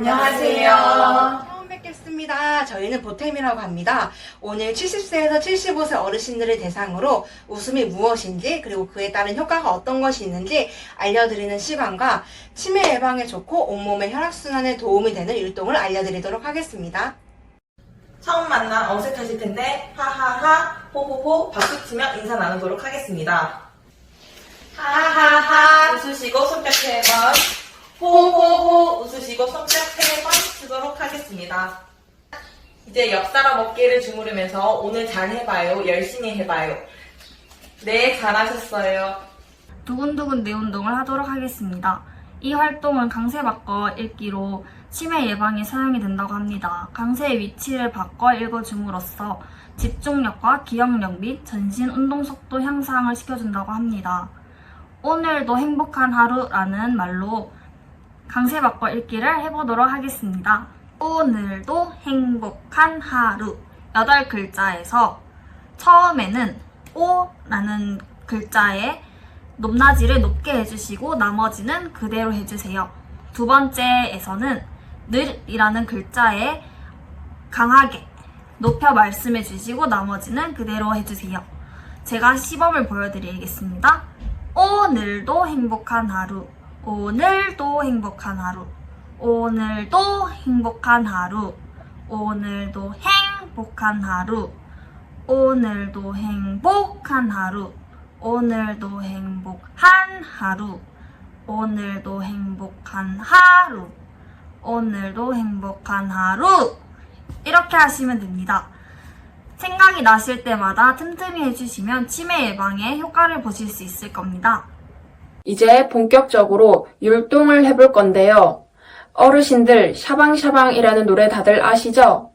안녕하세요. 처음 뵙겠습니다. 저희는 보탬이라고 합니다. 오늘 70세에서 75세 어르신들을 대상으로 웃음이 무엇인지 그리고 그에 따른 효과가 어떤 것이 있는지 알려드리는 시간과 치매 예방에 좋고 온몸의 혈액순환에 도움이 되는 율동을 알려드리도록 하겠습니다. 처음 만나 어색하실 텐데 하하하 호호호 박수치며 인사 나누도록 하겠습니다. 하하하 웃으시고 손뼉 세 번, 호호호 웃으시고 손뼉 세번 쓰도록 하겠습니다. 이제 옆 사람 어깨를 주무르면서 오늘 잘 해봐요, 열심히 해봐요. 네, 잘하셨어요. 두근두근 뇌 운동을 하도록 하겠습니다. 이 활동은 강세 바꿔 읽기로 치매 예방에 사용이 된다고 합니다. 강세의 위치를 바꿔 읽어줌으로써 집중력과 기억력 및 전신 운동 속도 향상을 시켜준다고 합니다. 오늘도 행복한 하루라는 말로 강세 바꿔 읽기를 해보도록 하겠습니다. 오늘도 행복한 하루. 8글자에서 처음에는 오라는 글자에 높낮이를 높게 해주시고 나머지는 그대로 해주세요. 두 번째에서는 늘이라는 글자에 강하게 높여 말씀해 주시고 나머지는 그대로 해주세요. 제가 시범을 보여드리겠습니다. 오늘도 행복한 하루. 오늘도 행복한 하루. 오늘도 행복한 하루. 오늘도 행복한 하루. 오늘도 행복한 하루. 오늘도 행복한 하루. 오늘도 행복한 하루. 오늘도 행복한 하루. 이렇게 하시면 됩니다. 생각이 나실 때마다 틈틈이 해주시면 치매 예방에 효과를 보실 수 있을 겁니다. 이제 본격적으로 율동을 해볼 건데요. 어르신들 샤방샤방이라는 노래 다들 아시죠?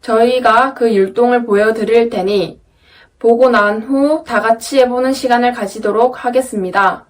저희가 그 율동을 보여드릴 테니 보고 난 후 다 같이 해보는 시간을 가지도록 하겠습니다.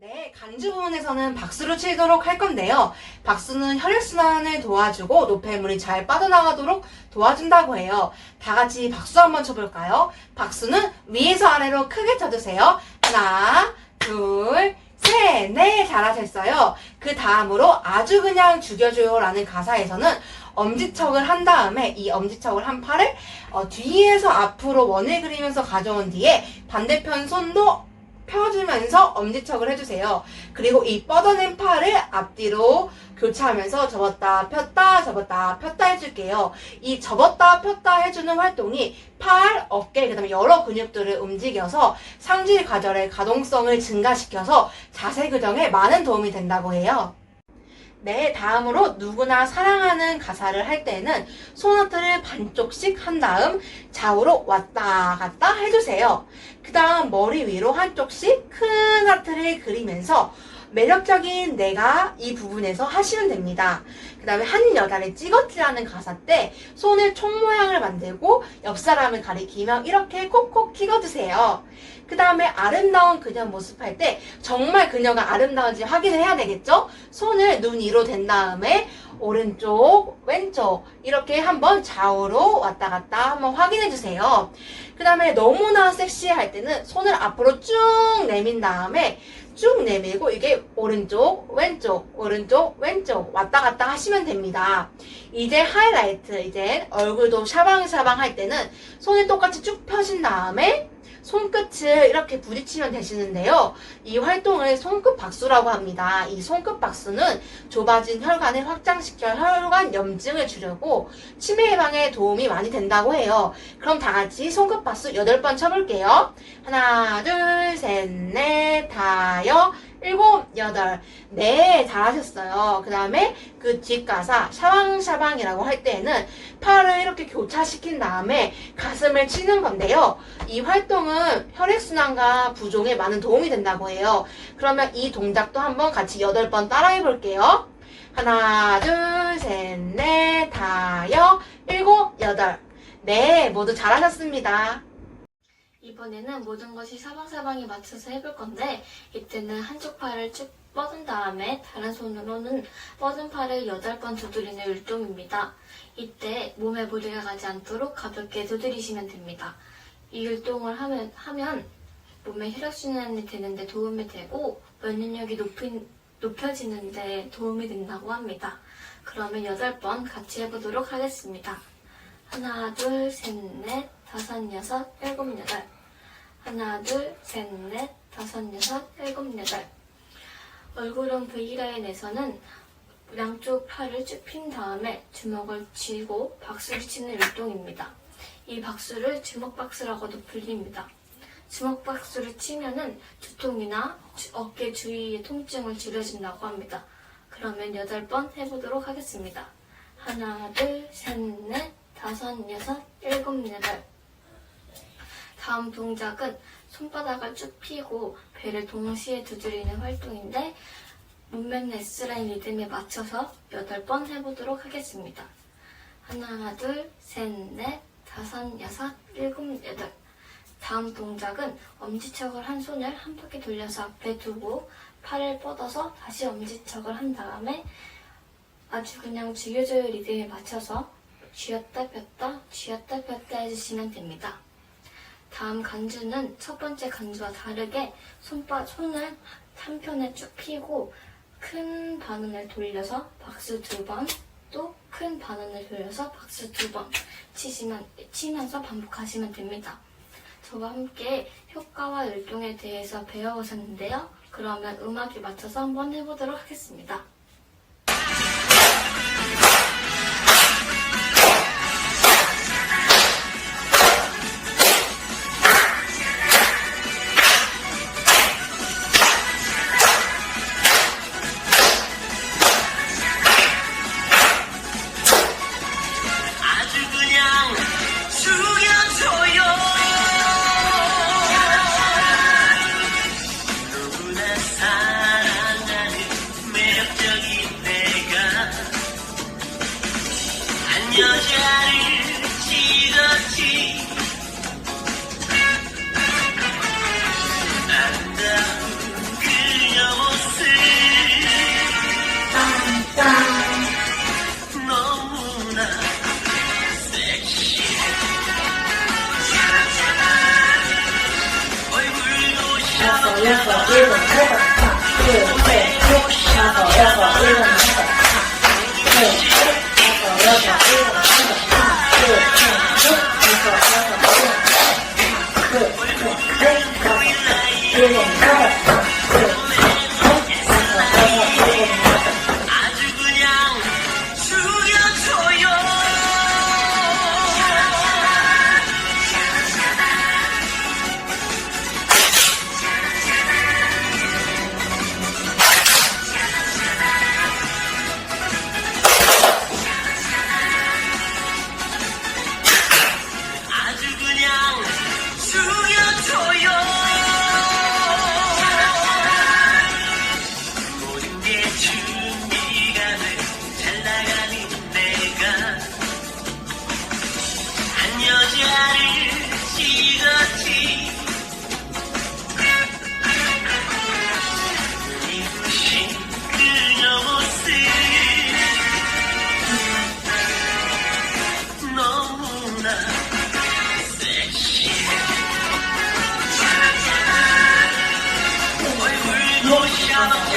네, 간주 부분에서는 박수를 치도록 할 건데요. 박수는 혈액순환을 도와주고 노폐물이 잘 빠져나가도록 도와준다고 해요. 다 같이 박수 한번 쳐볼까요? 박수는 위에서 아래로 크게 쳐주세요. 하나, 둘, 셋, 넷 잘하셨어요. 그 다음으로 아주 그냥 죽여줘요 라는 가사에서는 엄지척을 한 다음에 이 엄지척을 한 팔을 어, 뒤에서 앞으로 원을 그리면서 가져온 뒤에 반대편 손도 펴주면서 엄지척을 해주세요. 그리고 이 뻗어낸 팔을 앞뒤로 교차하면서 접었다 폈다 접었다 폈다 해줄게요. 이 접었다 폈다 해주는 활동이 팔, 어깨, 그 다음에 여러 근육들을 움직여서 상질 관절의 가동성을 증가시켜서 자세 교정에 많은 도움이 된다고 해요. 네, 다음으로 누구나 사랑하는 가사를 할 때는 손하트를 반쪽씩 한 다음 좌우로 왔다 갔다 해주세요. 그 다음 머리 위로 한쪽씩 큰 하트를 그리면서 매력적인 내가 이 부분에서 하시면 됩니다. 그 다음에 한 여달의 찌꺼티라는 가사 때 손을 총 모양을 만들고 옆 사람을 가리키며 이렇게 콕콕 찍어주세요. 그 다음에 아름다운 그녀 모습 할 때 정말 그녀가 아름다운지 확인을 해야 되겠죠? 손을 눈 위로 댄 다음에 오른쪽, 왼쪽 이렇게 한번 좌우로 왔다 갔다 한번 확인해 주세요. 그 다음에 너무나 섹시할 때는 손을 앞으로 쭉 내민 다음에 쭉 내밀고 이게 오른쪽, 왼쪽, 오른쪽, 왼쪽 왔다 갔다 하시면 됩니다. 이제 하이라이트, 이제 얼굴도 샤방샤방 할 때는 손을 똑같이 쭉 펴신 다음에 손끝을 이렇게 부딪히면 되시는데요. 이 활동을 손끝 박수라고 합니다. 이 손끝 박수는 좁아진 혈관을 확장시켜 혈관 염증을 주려고 치매 예방에 도움이 많이 된다고 해요. 그럼 다 같이 손끝 박수 8번 쳐볼게요. 하나, 둘, 셋, 넷, 다여, 일곱, 여덟. 네, 잘하셨어요. 그 다음에 그 뒷가사, 샤방샤방이라고 할 때에는 팔을 이렇게 교차시킨 다음에 가슴을 치는 건데요. 이 활동은 혈액순환과 부종에 많은 도움이 된다고 해요. 그러면 이 동작도 한번 같이 여덟 번 따라해 볼게요. 하나, 둘, 셋, 넷, 다여, 일곱, 여덟. 네, 모두 잘하셨습니다. 이번에는 모든 것이 사방사방에 맞춰서 해볼 건데 이때는 한쪽 팔을 쭉 뻗은 다음에 다른 손으로는 뻗은 팔을 8번 두드리는 율동입니다. 이때 몸에 무리가 가지 않도록 가볍게 두드리시면 됩니다. 이 율동을 하면, 하면 몸의 혈액순환이 되는데 도움이 되고 면역력이 높인, 높여지는데 도움이 된다고 합니다. 그러면 여덟 번 같이 해보도록 하겠습니다. 하나, 둘, 셋, 넷, 다섯, 여섯, 일곱, 여덟. 하나, 둘, 셋, 넷, 다섯, 여섯, 일곱, 여덟. 얼굴은 V라인에서는 양쪽 팔을 쭉 핀 다음에 주먹을 쥐고 박수를 치는 율동입니다. 이 박수를 주먹박수라고도 불립니다. 주먹박수를 치면은 두통이나 주- 어깨 주위의 통증을 줄여준다고 합니다. 그러면 여덟 번 해보도록 하겠습니다. 하나, 둘, 셋, 넷, 다섯, 여섯, 일곱, 여덟. 다음 동작은 손바닥을 쭉 펴고 배를 동시에 두드리는 활동인데 문맥 S라인 리듬에 맞춰서 8번 해보도록 하겠습니다. 하나, 둘, 셋, 넷, 다섯, 여섯, 일곱, 여덟. 다음 동작은 엄지척을 한 손을 한 바퀴 돌려서 앞에 두고 팔을 뻗어서 다시 엄지척을 한 다음에 아주 그냥 죽여줘요 리듬에 맞춰서 쥐었다 폈다 쥐었다 폈다 해주시면 됩니다. 다음 간주는 첫 번째 간주와 다르게 손바, 손을 한편에 쭉 펴고 큰 반원을 돌려서 박수 두 번, 또 큰 반원을 돌려서 박수 두 번 치시면, 치면서 반복하시면 됩니다. 저와 함께 효과와 율동에 대해서 배워보셨는데요. 그러면 음악에 맞춰서 한번 해보도록 하겠습니다. 여자를 찍었지 아름다운 그녀 모습 너무나 섹시해 얼굴도 샤워 아주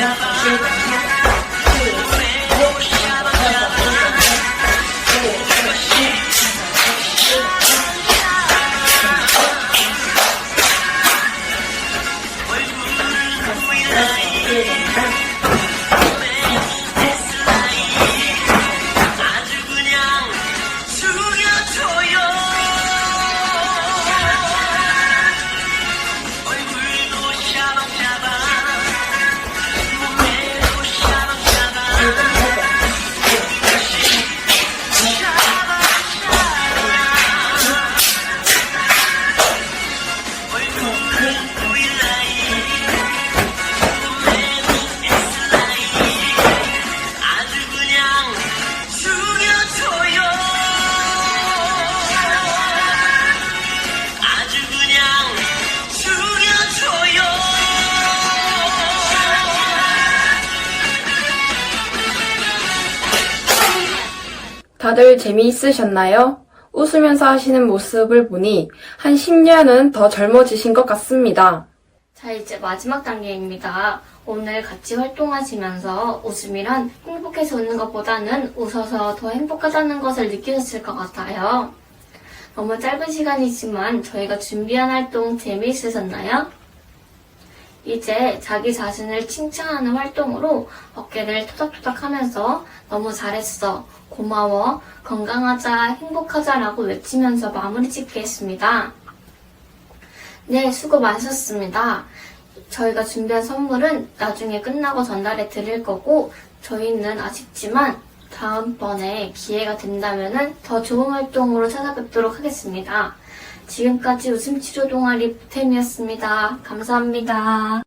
샤 다들 재미있으셨나요? 웃으면서 하시는 모습을 보니 한 10년은 더 젊어지신 것 같습니다. 자, 이제 마지막 단계입니다. 오늘 같이 활동하시면서 웃음이란 행복해서 웃는 것보다는 웃어서 더 행복하다는 것을 느끼셨을 것 같아요. 너무 짧은 시간이지만 저희가 준비한 활동 재미있으셨나요? 이제 자기 자신을 칭찬하는 활동으로 어깨를 토닥토닥 하면서 너무 잘했어, 고마워, 건강하자, 행복하자라고 외치면서 마무리 짓겠습니다. 네, 수고 많으셨습니다. 저희가 준비한 선물은 나중에 끝나고 전달해 드릴 거고, 저희는 아쉽지만 다음번에 기회가 된다면 더 좋은 활동으로 찾아뵙도록 하겠습니다. 지금까지 웃음치료 동아리 부템이었습니다. 감사합니다.